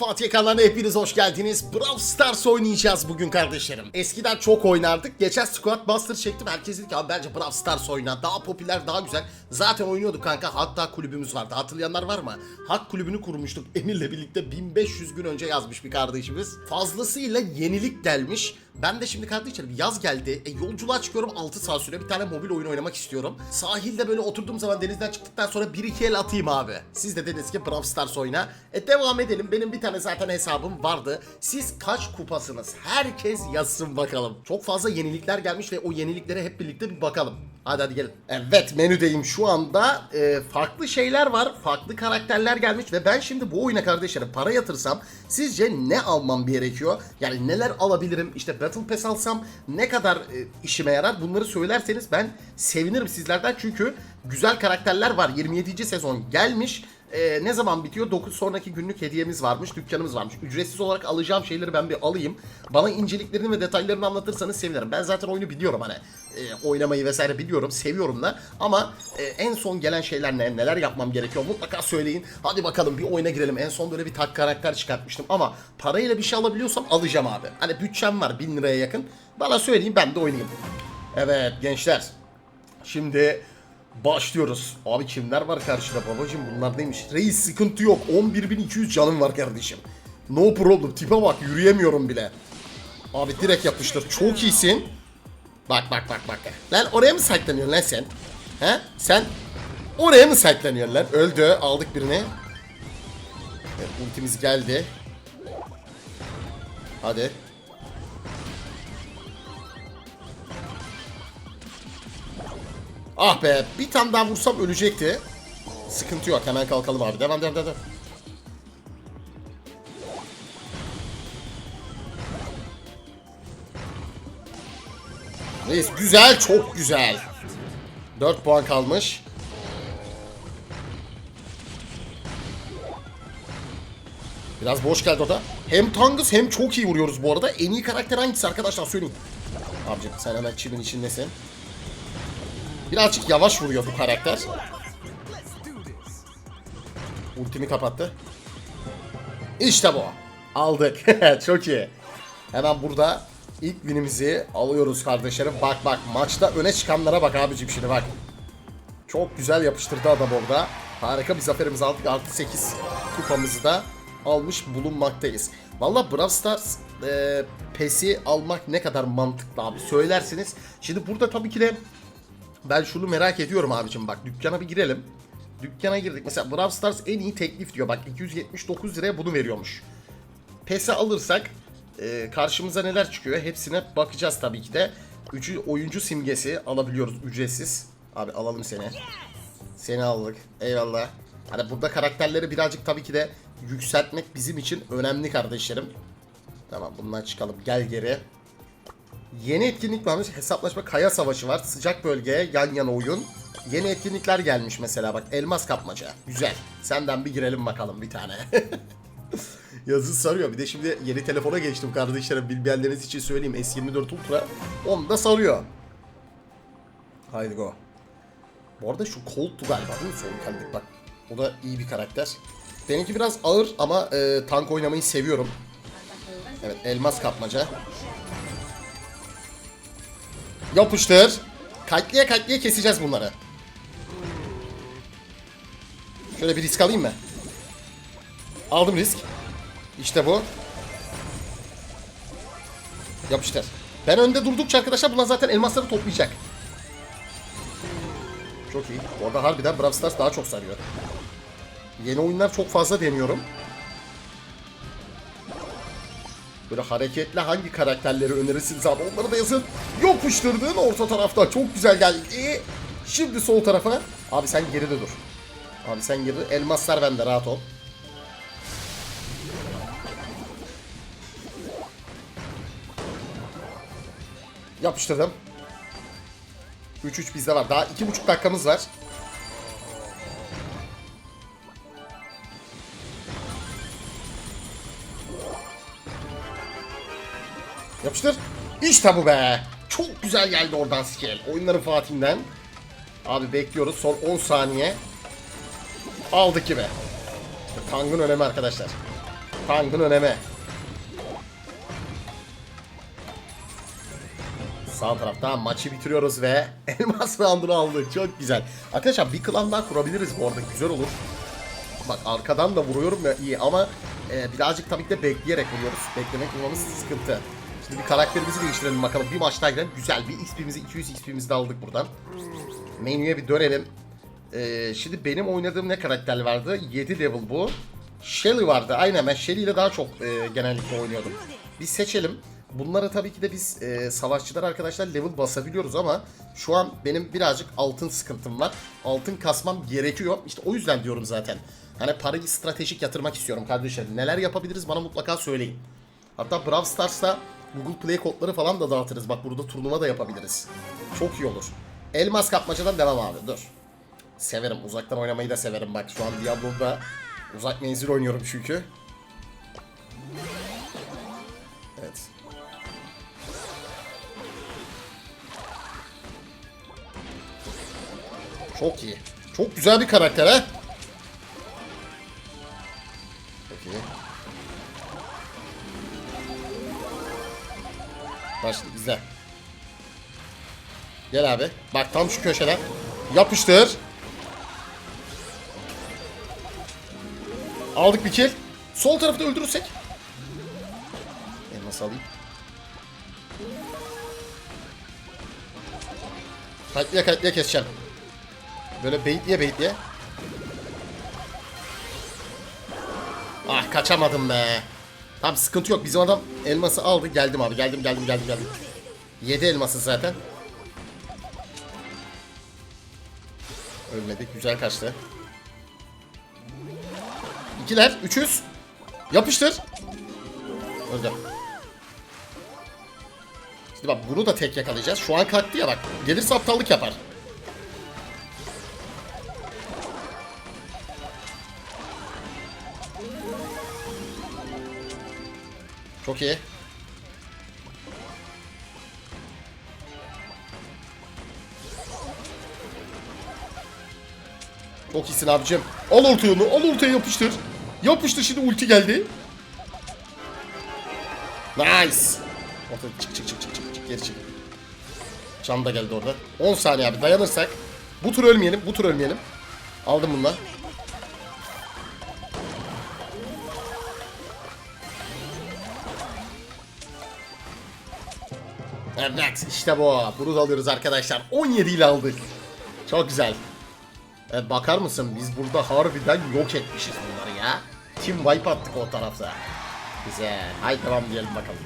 Fatih kanalına hepiniz hoş geldiniz. Brawl Stars oynayacağız bugün kardeşlerim. Eskiden çok oynardık. Geçen Squad Buster çektim. Herkes dedi ki abi bence Brawl Stars oyna. Daha popüler, daha güzel. Zaten oynuyorduk kanka. Hatta kulübümüz vardı. Hatırlayanlar var mı? Hak kulübünü kurmuştuk. Emir'le birlikte 1500 gün önce yazmış bir kardeşimiz. Fazlasıyla yenilik gelmiş. Ben de şimdi kardeşlerim yaz geldi. E, yolculuğa çıkıyorum 6 saat süre. Bir tane mobil oyun oynamak istiyorum. Sahilde böyle oturduğum zaman denizden çıktıktan sonra 1-2 el atayım abi. Siz de dediniz ki Brawl Stars oyna. E devam edelim. Benim bir tane zaten hesabım vardı. Siz kaç kupasınız? Herkes yazsın bakalım. Çok fazla yenilikler gelmiş ve o yeniliklere hep birlikte bir bakalım. Hadi hadi gelin. Evet menüdeyim şu anda. E, farklı şeyler var. Farklı karakterler gelmiş ve ben şimdi bu oyuna kardeşlerim para yatırsam sizce ne almam gerekiyor? Yani neler alabilirim? İşte Battle Pass alsam ne kadar e, işime yarar? Bunları söylerseniz ben sevinirim sizlerden çünkü güzel karakterler var. 27. sezon gelmiş. Ee, ne zaman bitiyor? 9 sonraki günlük hediyemiz varmış, dükkanımız varmış. Ücretsiz olarak alacağım şeyleri ben bir alayım. Bana inceliklerini ve detaylarını anlatırsanız sevinirim. Ben zaten oyunu biliyorum hani. e, oynamayı vesaire biliyorum, seviyorum da. Ama e, en son gelen şeyler ne? Neler yapmam gerekiyor? Mutlaka söyleyin. Hadi bakalım bir oyuna girelim. En son böyle bir tak karakter çıkartmıştım ama parayla bir şey alabiliyorsam alacağım abi. Hani bütçem var 1000 liraya yakın. Bana söyleyin ben de oynayayım. Evet gençler. Şimdi başlıyoruz. Abi kimler var karşıda babacım bunlar neymiş? Reis sıkıntı yok. 11.200 canım var kardeşim. No problem. Tipe bak yürüyemiyorum bile. Abi direkt yapıştır. Çok iyisin. Bak bak bak bak. Lan oraya mı saklanıyorsun lan sen? He? Sen oraya mı saklanıyorsun lan? Öldü. Aldık birini. Evet, ultimiz geldi. Hadi. Ah be bir tane daha vursam ölecekti. Sıkıntı yok hemen kalkalım abi. Devam devam devam. Reis güzel çok güzel. 4 puan kalmış. Biraz boş geldi o da. Hem Tangus hem çok iyi vuruyoruz bu arada. En iyi karakter hangisi arkadaşlar söyleyin. Abicim sen hemen çimin içindesin. Birazcık yavaş vuruyor bu karakter. Ultimi kapattı. İşte bu. Aldık. Çok iyi. Hemen burada ilk winimizi alıyoruz kardeşlerim. Bak bak maçta öne çıkanlara bak abicim şimdi bak. Çok güzel yapıştırdı adam orada. Harika bir zaferimizi aldık. Artı 8 kupamızı da almış bulunmaktayız. Valla Brawl Stars e, PES'i almak ne kadar mantıklı abi söylersiniz. Şimdi burada tabii ki de ben şunu merak ediyorum abicim bak dükkana bir girelim. Dükkana girdik. Mesela Brawl Stars en iyi teklif diyor. Bak 279 liraya bunu veriyormuş. PES'i alırsak e, karşımıza neler çıkıyor? Hepsine bakacağız tabii ki de. Üçü oyuncu simgesi alabiliyoruz ücretsiz. Abi alalım seni. Seni aldık. Eyvallah. Hani burada karakterleri birazcık tabii ki de yükseltmek bizim için önemli kardeşlerim. Tamam bundan çıkalım. Gel geri. Yeni etkinlik varmış. Hesaplaşma kaya savaşı var. Sıcak bölgeye yan yana oyun. Yeni etkinlikler gelmiş mesela bak. Elmas kapmaca. Güzel. Senden bir girelim bakalım bir tane. Yazı sarıyor. Bir de şimdi yeni telefona geçtim kardeşlerim. Bilmeyenleriniz için söyleyeyim. S24 Ultra. Onu da sarıyor. Haydi go. Bu arada şu Colt'tu galiba değil mi? Kaldık bak. O da iyi bir karakter. Benimki biraz ağır ama e, tank oynamayı seviyorum. Evet elmas kapmaca. Yapıştır. Katliye katliye keseceğiz bunları. Şöyle bir risk alayım mı? Aldım risk. İşte bu. Yapıştır. Ben önde durdukça arkadaşlar bunlar zaten elmasları toplayacak. Çok iyi. Orada harbiden Brawl Stars daha çok sarıyor. Yeni oyunlar çok fazla deniyorum. Böyle hareketli hangi karakterleri önerirsiniz abi onları da yazın. Yapıştırdın orta tarafta çok güzel geldi. Şimdi sol tarafa. Abi sen geride dur. Abi sen geride. Elmaslar bende rahat ol. Yapıştırdım. 3-3 bizde var. Daha 2,5 dakikamız var. Yapıştır. İşte bu be. Çok güzel geldi oradan skill. Oyunların Fatih'inden. Abi bekliyoruz. Son 10 saniye. Aldık gibi. Tang'ın önemi arkadaşlar. Tankın önemi. Sağ tarafta maçı bitiriyoruz ve elmas roundunu aldık. Çok güzel. Arkadaşlar bir klan daha kurabiliriz bu arada. Güzel olur. Bak arkadan da vuruyorum ya iyi ama e, birazcık tabii ki de bekleyerek vuruyoruz. Beklemek vurmamız sıkıntı. Şimdi karakterimizi değiştirelim bakalım. Bir maçta girelim. Güzel bir XP'mizi 200 XP'mizi de aldık buradan. Menüye bir dönelim. E, şimdi benim oynadığım ne karakter vardı? 7 level bu. Shelly vardı. Aynen ben Shelly ile daha çok e, genellikle oynuyordum. Bir seçelim. Bunları tabii ki de biz e, savaşçılar arkadaşlar level basabiliyoruz ama şu an benim birazcık altın sıkıntım var. Altın kasmam gerekiyor. İşte o yüzden diyorum zaten. Hani parayı stratejik yatırmak istiyorum kardeşlerim. Neler yapabiliriz bana mutlaka söyleyin. Hatta Brawl Stars'ta Google Play kodları falan da dağıtırız. Bak burada turnuva da yapabiliriz. Çok iyi olur. Elmas kapmacadan devam abi dur. Severim. Uzaktan oynamayı da severim. Bak şu an Diablo'da uzak menzil oynuyorum çünkü. Evet. Çok iyi. Çok güzel bir karakter ha. Başla izle. Gel abi. Bak tam şu köşeden. Yapıştır. Aldık bir kill. Sol tarafı da öldürürsek. E nasıl alayım? Kayıtlıya kayıtlıya keseceğim. Böyle beyitliye beyitliye. Ah kaçamadım be. Tamam sıkıntı yok. Bizim adam elması aldı. Geldim abi. Geldim geldim geldim geldim. Yedi elması zaten. Ölmedik. Güzel kaçtı. İkiler. Üçüz. Yapıştır. Öldü. Şimdi bak bunu da tek yakalayacağız. Şu an kalktı ya bak. Gelirse aptallık yapar. Çok iyi. Çok iyisin abicim. Al ortaya onu. Al ortaya yapıştır. Yapıştır şimdi ulti geldi. Nice. Ortaya çık çık çık çık çık çık geri çık. Can da geldi orada. 10 saniye abi dayanırsak. Bu tur ölmeyelim. Bu tur ölmeyelim. Aldım bundan. Evet işte bu. Bunu da alıyoruz arkadaşlar. 17 ile aldık. Çok güzel. Evet bakar mısın biz burada harbiden yok etmişiz bunları ya. Team wipe attık o tarafta. Güzel. Haydi devam diyelim bakalım.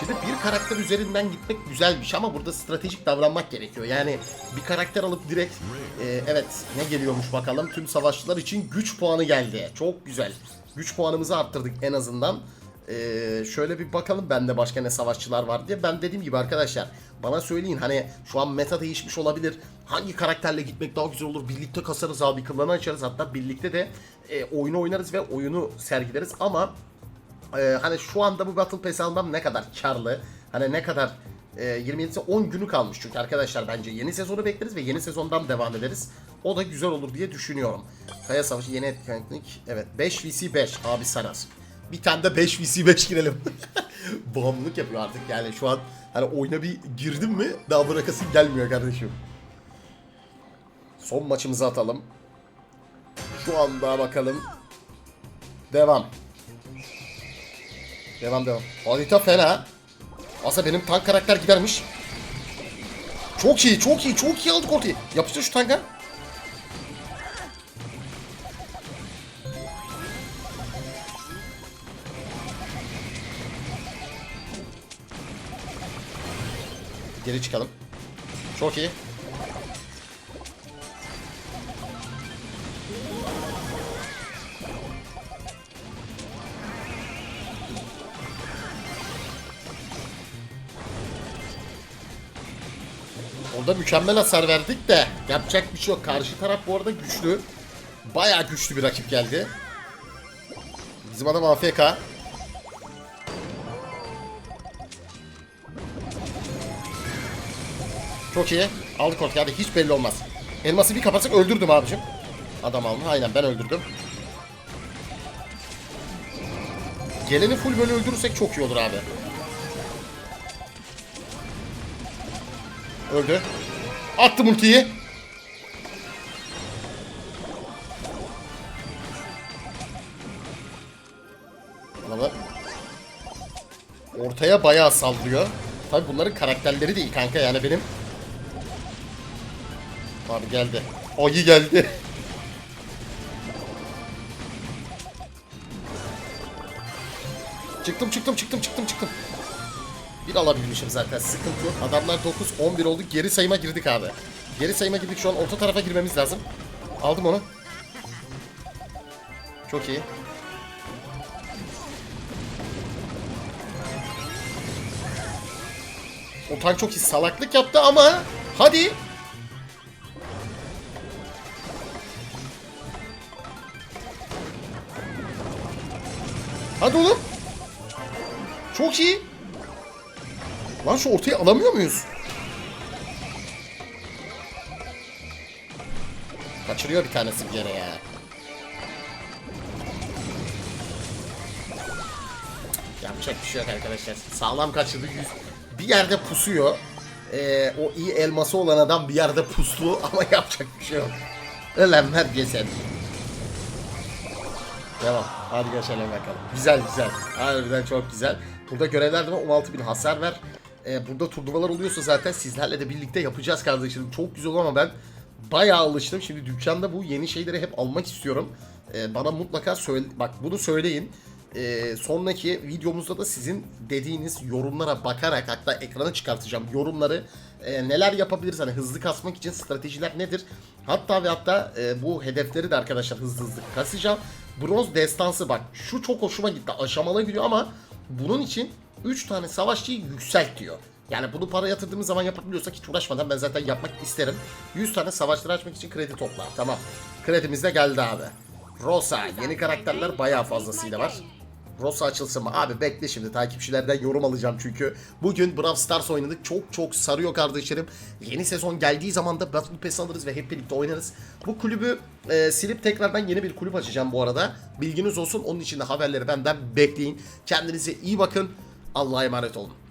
Şimdi bir karakter üzerinden gitmek güzel bir şey ama burada stratejik davranmak gerekiyor. Yani bir karakter alıp direkt e, evet ne geliyormuş bakalım. Tüm savaşçılar için güç puanı geldi. Çok güzel. Güç puanımızı arttırdık en azından. Ee, şöyle bir bakalım bende başka ne savaşçılar var diye. Ben dediğim gibi arkadaşlar bana söyleyin hani şu an meta değişmiş olabilir. Hangi karakterle gitmek daha güzel olur? Birlikte kasarız abi klanı açarız hatta birlikte de e, oyunu oynarız ve oyunu sergileriz ama e, hani şu anda bu Battle Pass almam ne kadar karlı? Hani ne kadar e, 27'si 10 günü kalmış çünkü arkadaşlar bence yeni sezonu bekleriz ve yeni sezondan devam ederiz. O da güzel olur diye düşünüyorum. Kaya Savaşı yeni etkinlik. Evet 5 vs 5 abi Sanas. Bir tane de 5 vs 5 girelim. Bağımlılık yapıyor artık yani şu an hani oyuna bir girdim mi daha bırakasın gelmiyor kardeşim. Son maçımızı atalım. Şu anda bakalım. Devam. Devam devam. Harita fena. Aslında benim tank karakter gidermiş. Çok iyi, çok iyi, çok iyi aldık ortaya. Yapıştır şu tanka. Geri çıkalım. Çok iyi. Orada mükemmel hasar verdik de yapacak bir şey yok. Karşı taraf bu arada güçlü. Bayağı güçlü bir rakip geldi. Bizim adam AFK. Çok iyi. Aldık ortaya. Hadi hiç belli olmaz. Elması bir kapatsak öldürdüm abicim. Adam aldı. Aynen ben öldürdüm. Geleni full böyle öldürürsek çok iyi olur abi. Öldü. Attım ultiyi. Valla ortaya bayağı saldırıyor. Tabi bunların karakterleri değil kanka yani benim. Abi geldi. Ayı geldi. Çıktım çıktım çıktım çıktım çıktım. Bir alabilmişim zaten sıkıntı. Adamlar 9 11 olduk. Geri sayıma girdik abi. Geri sayıma girdik şu an orta tarafa girmemiz lazım. Aldım onu. Çok iyi. O tank çok iyi salaklık yaptı ama hadi. Hadi oğlum. Çok iyi. Lan şu ortaya alamıyor muyuz? Kaçırıyor bir tanesi yere ya. Yapacak bir şey yok arkadaşlar. Sağlam kaçırdı. Yüz... Bir yerde pusuyor. Ee, o iyi elması olan adam bir yerde puslu ama yapacak bir şey yok. Ölen ver geçen. Devam. Hadi geçelim bakalım. Güzel güzel. Harbiden çok güzel. Burada görevler de var. 16.000 hasar ver. Ee, burada turnuvalar oluyorsa zaten sizlerle de birlikte yapacağız kardeşim. Çok güzel ama ben bayağı alıştım. Şimdi dükkanda bu yeni şeyleri hep almak istiyorum. Ee, bana mutlaka söyle... Bak bunu söyleyin. Ee, sonraki videomuzda da sizin dediğiniz yorumlara bakarak hatta ekrana çıkartacağım yorumları e, neler yapabiliriz hani hızlı kasmak için stratejiler nedir hatta ve hatta e, bu hedefleri de arkadaşlar hızlı hızlı kasacağım bronz destansı bak şu çok hoşuma gitti aşamalı gidiyor ama bunun için 3 tane savaşçıyı yükselt diyor. Yani bunu para yatırdığımız zaman yapabiliyorsak hiç uğraşmadan ben zaten yapmak isterim. 100 tane savaşları açmak için kredi topla tamam. Kredimiz de geldi abi. Rosa yeni karakterler bayağı fazlasıyla var Rosa açılsın mı? Abi bekle şimdi takipçilerden yorum alacağım çünkü. Bugün Brawl Stars oynadık. Çok çok sarıyor kardeşlerim. Yeni sezon geldiği zaman da Battle Pass alırız ve hep birlikte oynarız. Bu kulübü e, silip tekrardan yeni bir kulüp açacağım bu arada. Bilginiz olsun. Onun için de haberleri benden bekleyin. Kendinize iyi bakın. Allah'a emanet olun.